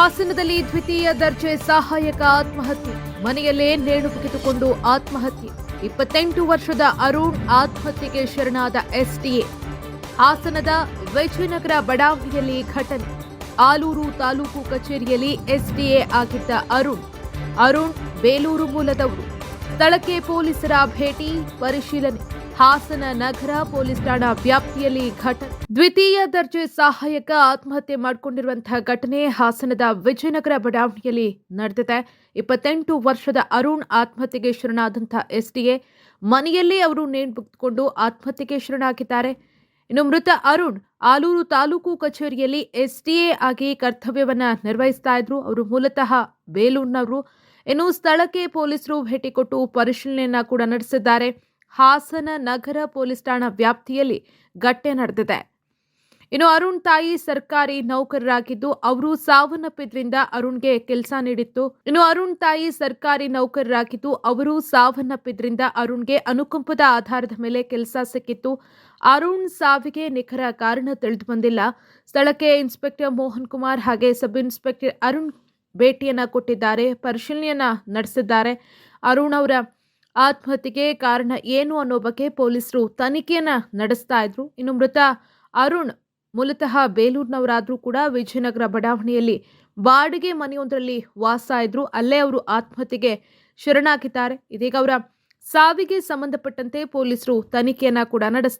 ಹಾಸನದಲ್ಲಿ ದ್ವಿತೀಯ ದರ್ಜೆ ಸಹಾಯಕ ಆತ್ಮಹತ್ಯೆ. ಮನೆಯಲ್ಲೇ ನೇಣು ಬಿಗಿದುಕೊಂಡು ಆತ್ಮಹತ್ಯೆ. ಇಪ್ಪತ್ತೆಂಟು ವರ್ಷದ ಅರುಣ್ ಆತ್ಮಹತ್ಯೆಗೆ ಶರಣಾದ ಎಸ್ಟಿಎ ಹಾಸನದ ವಿಜಯನಗರ ಬಡಾವಣೆಯಲ್ಲಿ ಘಟನೆ. ಆಲೂರು ತಾಲೂಕು ಕಚೇರಿಯಲ್ಲಿ ಎಸ್ಡಿಎ ಆಗಿದ್ದ ಅರುಣ್. ಅರುಣ್ ಬೇಲೂರು ಮೂಲದವರು. ಸ್ಥಳಕ್ಕೆ ಪೊಲೀಸರ ಭೇಟಿ, ಪರಿಶೀಲನೆ. ಹಾಸನ ನಗರ ಪೊಲೀಸ್ ಠಾಣಾ ವ್ಯಾಪ್ತಿಯಲ್ಲಿ ಘಟನೆ ದ್ವಿತೀಯ ದರ್ಜೆ ಸಹಾಯಕ ಆತ್ಮಹತ್ಯೆ ಮಾಡಿಕೊಂಡಿರುವಂತಹ ಘಟನೆ ಹಾಸನದ ವಿಜಯನಗರ ಬಡಾವಣೆಯಲ್ಲಿ ನಡೆದಿದೆ. ಇಪ್ಪತ್ತೆಂಟು ವರ್ಷದ ಅರುಣ್ ಆತ್ಮಹತ್ಯೆಗೆ ಶರಣಾದಂತಹ ಎಸ್ಡಿಎ, ಮನೆಯಲ್ಲಿ ಅವರು ನೇಣುಕೊಂಡು ಆತ್ಮಹತ್ಯೆಗೆ ಶರಣಾಗಿದ್ದಾರೆ. ಇನ್ನು ಮೃತ ಅರುಣ್ ಆಲೂರು ತಾಲೂಕು ಕಚೇರಿಯಲ್ಲಿ ಎಸ್ಡಿಎ ಆಗಿ ಕರ್ತವ್ಯವನ್ನ ನಿರ್ವಹಿಸ್ತಾ ಇದ್ರು. ಅವರು ಮೂಲತಃ ಬೇಲೂರಿನವರು. ಇನ್ನು ಸ್ಥಳಕ್ಕೆ ಪೊಲೀಸರು ಭೇಟಿ ಕೊಟ್ಟು ಪರಿಶೀಲನೆಯನ್ನ ಕೂಡ ನಡೆಸಿದ್ದಾರೆ. ಹಾಸನ ನಗರ ಪೊಲೀಸ್ ಠಾಣಾ ವ್ಯಾಪ್ತಿಯಲ್ಲಿ ಘಟನೆ ನಡೆದಿದೆ. ಇನ್ನು ಅರುಣ್ ತಾಯಿ ಸರ್ಕಾರಿ ನೌಕರರಾಗಿದ್ದು ಅವರು ಸಾವನ್ನಪ್ಪಿದ್ರಿಂದ ಅರುಣ್ಗೆ ಕೆಲಸ ನೀಡಿತ್ತು. ಇನ್ನು ಅರುಣ್ ತಾಯಿ ಸರ್ಕಾರಿ ನೌಕರರಾಗಿದ್ದು ಅವರು ಸಾವನ್ನಪ್ಪಿದ್ರಿಂದ ಅರುಣ್ಗೆ ಅನುಕಂಪದ ಆಧಾರದ ಮೇಲೆ ಕೆಲಸ ಸಿಕ್ಕಿತ್ತು. ಅರುಣ್ ಸಾವಿಗೆ ನಿಖರ ಕಾರಣ ತಿಳಿದು ಬಂದಿಲ್ಲ. ಸ್ಥಳಕ್ಕೆ ಇನ್ಸ್ಪೆಕ್ಟರ್ ಮೋಹನ್ ಕುಮಾರ್ ಹಾಗೆ ಸಬ್ ಇನ್ಸ್ಪೆಕ್ಟರ್ ಅರುಣ್ ಭೇಟಿಯನ್ನ ಕೊಟ್ಟಿದ್ದಾರೆ, ಪರಿಶೀಲನೆಯನ್ನ ನಡೆಸಿದ್ದಾರೆ. ಅರುಣ್ ಅವರ ಆತ್ಮಹತ್ಯೆಗೆ ಕಾರಣ ಏನು ಅನ್ನೋ ಬಗ್ಗೆ ಪೊಲೀಸರು ತನಿಖೆಯನ್ನು ನಡೆಸ್ತಾ ಇದ್ರು. ಇನ್ನು ಮೃತ ಅರುಣ್ ಮೂಲತಃ ಬೇಲೂರಿನವರಾದರೂ ಕೂಡ ವಿಜಯನಗರ ಬಡಾವಣೆಯಲ್ಲಿ ಬಾಡಿಗೆ ಮನೆಯೊಂದರಲ್ಲಿ ವಾಸ ಇದ್ರು. ಅಲ್ಲೇ ಅವರು ಆತ್ಮಹತ್ಯೆಗೆ ಶರಣಾಗಿದ್ದಾರೆ. ಇದೀಗ ಅವರ ಸಾವಿಗೆ ಸಂಬಂಧಪಟ್ಟಂತೆ ಪೊಲೀಸರು ತನಿಖೆಯನ್ನ ಕೂಡ ನಡೆಸ್ತಾರೆ